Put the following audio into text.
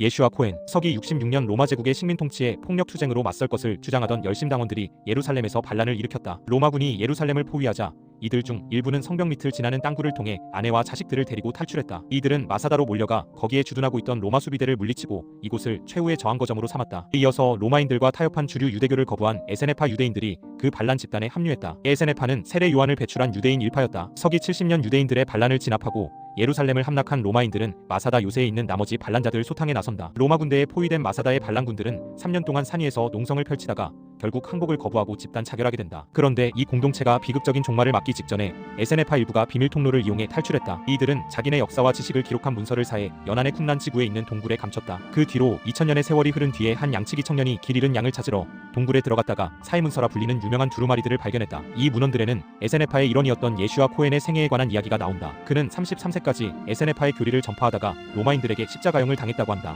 예슈아 코엔 서기 66년 로마 제국의 식민 통치에 폭력 투쟁으로 맞설 것을 주장하던 열심당원들이 예루살렘에서 반란을 일으켰다. 로마군이 예루살렘을 포위하자 이들 중 일부는 성벽 밑을 지나는 땅굴을 통해 아내와 자식들을 데리고 탈출했다. 이들은 마사다로 몰려가 거기에 주둔하고 있던 로마 수비대를 물리치고 이곳을 최후의 저항 거점으로 삼았다. 이어서 로마인들과 타협한 주류 유대교를 거부한 에세네파 유대인들이 그 반란 집단에 합류했다. 에세네파는 세례 요한을 배출한 유대인 일파였다. 서기 70년 유대인들의 반란을 진압하고 예루살렘을 함락한 로마인들은 마사다 요새에 있는 나머지 반란자들 소탕에 나선다. 로마 군대에 포위된 마사다의 반란군들은 3년 동안 산 위에서 농성을 펼치다가 결국 항복을 거부하고 집단 차결하게 된다. 그런데 이 공동체가 비극적인 종말을 맞기 직전에 에세네파 일부가 비밀 통로를 이용해 탈출했다. 이들은 자기네 역사와 지식을 기록한 문서를 사해 연안의 쿰란 지구에 있는 동굴에 감췄다. 그 뒤로 2000년의 세월이 흐른 뒤에 한 양치기 청년이 길 잃은 양을 찾으러 동굴에 들어갔다가 사해문서라 불리는 유명한 두루마리들을 발견했다. 이 문헌들에는 에세네파의 일원이었던 예슈아 코엔의 생애에 관한 이야기가 나온다. 그는 33세까지 에세네파의 교리를 전파하다가 로마인들에게 십자가형을 당했다고 한다.